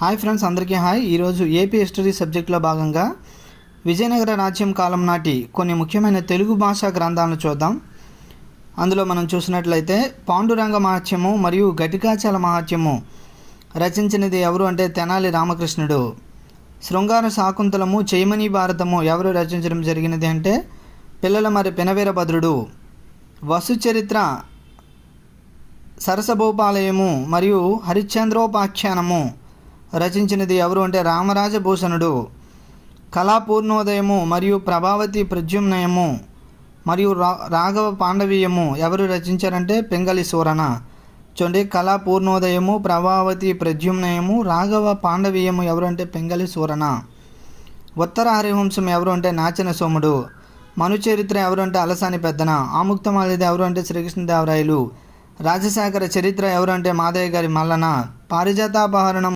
Hi friends అందరికీ hi. ఈరోజు AP history సబ్జెక్టులో భాగంగా విజయనగర రాజ్యం కాలం నాటి కొన్ని ముఖ్యమైన తెలుగు భాషా గ్రంథాలను చూద్దాం. అందులో మనం చూసినట్లయితే పాండురంగ మహత్యము మరియు ఘటికాచల మహత్యము. రచించినది ఎవరు అంటే తెనాలి రామకృష్ణుడు. శృంగార శాకుంతలము చైమని భారతము ఎవరు రచించడం జరిగినది అంటే పిల్లల మరి పినవీరభద్రుడు. వసు చరిత్ర సరసభూపాలయము మరియు హరిశ్చంద్రోపాఖ్యానము. రచించినది ఎవరు అంటే రామరాజభూషణుడు. కళాపూర్ణోదయము మరియు ప్రభావతి ప్రద్యుమ్నయము మరియు రా రాఘవ పాండవీయము ఎవరు రచించారంటే పింగళి సూరణ చూడండి కళాపూర్ణోదయము ప్రభావతి ప్రద్యుమ్నయము రాఘవ పాండవీయము ఎవరంటే పింగళి సూరణ ఉత్తర హరివంశం ఎవరు అంటే నాచన సోముడు. మనుచరిత్ర ఎవరు అంటే అలసాని పెద్దన. ఆముక్తమాలిది ఎవరు అంటే శ్రీకృష్ణదేవరాయలు. రాజశేఖర చరిత్ర ఎవరు అంటే మాదయ్య గారి మల్లన. పారిజాతాపహరణం